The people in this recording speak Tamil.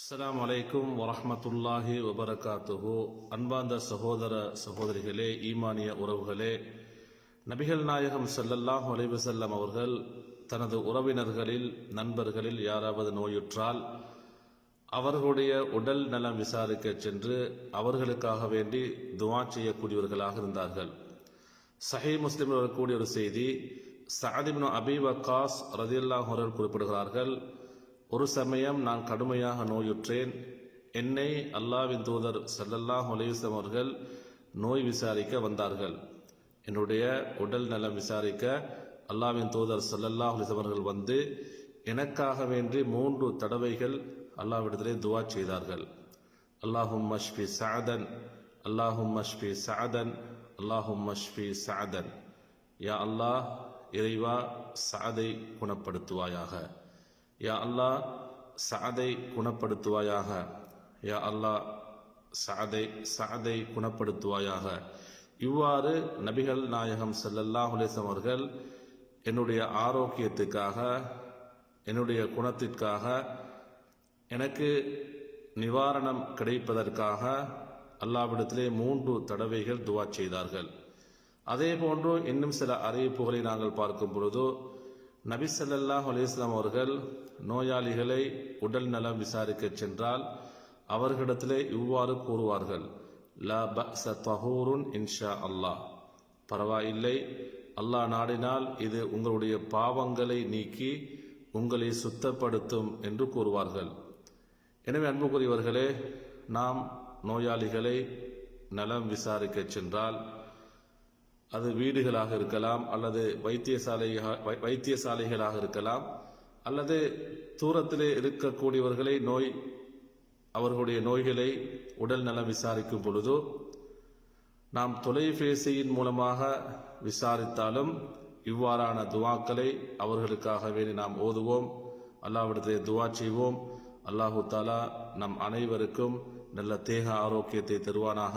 அஸ்லாம் வலைக்கும் வரமத்துல்லாஹி வபரகாத்துஹு. அன்பார்ந்த சகோதர சகோதரிகளே ஈமானிய உறவுகளே நபிகள் நாயகம் ஸல்லல்லாஹு அலைஹி வஸல்லம் அவர்கள் தனது உறவினர்களில் நண்பர்களில் யாராவது நோயுற்றால் அவர்களுடைய உடல் நலம் விசாரிக்க சென்று அவர்களுக்காக வேண்டி துவா செய்யக்கூடியவர்களாக இருந்தார்கள். சஹி முஸ்லிம் வரக்கூடிய ஒரு செய்தி சஹதிபின் அபி வக்காஸ் ரதியுல்லாஹ் அவர்கள் குறிப்பிடுகிறார்கள் ஒரு சமயம் நான் கடுமையாக நோயுற்றேன். என்னை அல்லாவின் தூதர் ஸல்லல்லாஹு அலைஹி அவர்கள் நோய் விசாரிக்க வந்தார்கள். என்னுடைய உடல் நலம் விசாரிக்க அல்லாவின் தூதர் ஸல்லல்லாஹு அலைஹி அவர்கள் வந்து எனக்காக வேண்டி மூன்று தடவைகள் அல்லாவிடத்திலே துவா செய்தார்கள். அல்லாஹும் மஷ்பி சாதன் அல்லாஹும் மஷ்பி சாதன் அல்லாஹும் மஷ்பி சாதன் யா அல்லாஹ் இறைவா சாதை குணப்படுத்துவாயாக. யா அல்லாஹ் சாதை குணப்படுத்துவாயாக. யா அல்லாஹ் சாதை சாதை குணப்படுத்துவாயாக. இவ்வாறு நபிகள் நாயகம் ஸல்லல்லாஹு அலைஹி அவர்கள் என்னுடைய ஆரோக்கியத்துக்காக என்னுடைய குணத்திற்காக எனக்கு நிவாரணம் கிடைப்பதற்காக அல்லாவிடத்திலே மூன்று தடவைகள் துவா செய்தார்கள். அதே போன்று இன்னும் சில அறிவிப்புகளை நாங்கள் பார்க்கும் பொழுதோ நபி ஸல்லல்லாஹு அலைஹி அவர்கள் நோயாளிகளை உடல் நலம் விசாரிக்க சென்றால் அவர்களிடத்திலே இவ்வாறு கூறுவார்கள் லா பஅஸ தஹூருன் இன்ஷா அல்லாஹ். பரவாயில்லை அல்லாஹ் நாடினால் இது உங்களுடைய பாவங்களை நீக்கி உங்களை சுத்தப்படுத்தும் என்று கூறுவார்கள். எனவே அன்புக்குரியவர்களே நாம் நோயாளிகளை நலம் விசாரிக்க சென்றால் அது வீடுகளாக இருக்கலாம் அல்லது வைத்தியசாலை வைத்தியசாலைகளாக இருக்கலாம் அல்லது தூரத்திலே இருக்கக்கூடியவர்களை நோய் அவர்களுடைய நோய்களை உடல் நலம் விசாரிக்கும் பொழுது நாம் தொலைபேசியின் மூலமாக விசாரித்தாலும் இவ்வாறான துவாக்களை அவர்களுக்காக வேண்டி நாம் ஓதுவோம் அல்லாவிடத்தை துவா செய்வோம். அல்லாஹு தாலா நம் அனைவருக்கும் நல்ல தேக ஆரோக்கியத்தை தருவானாக.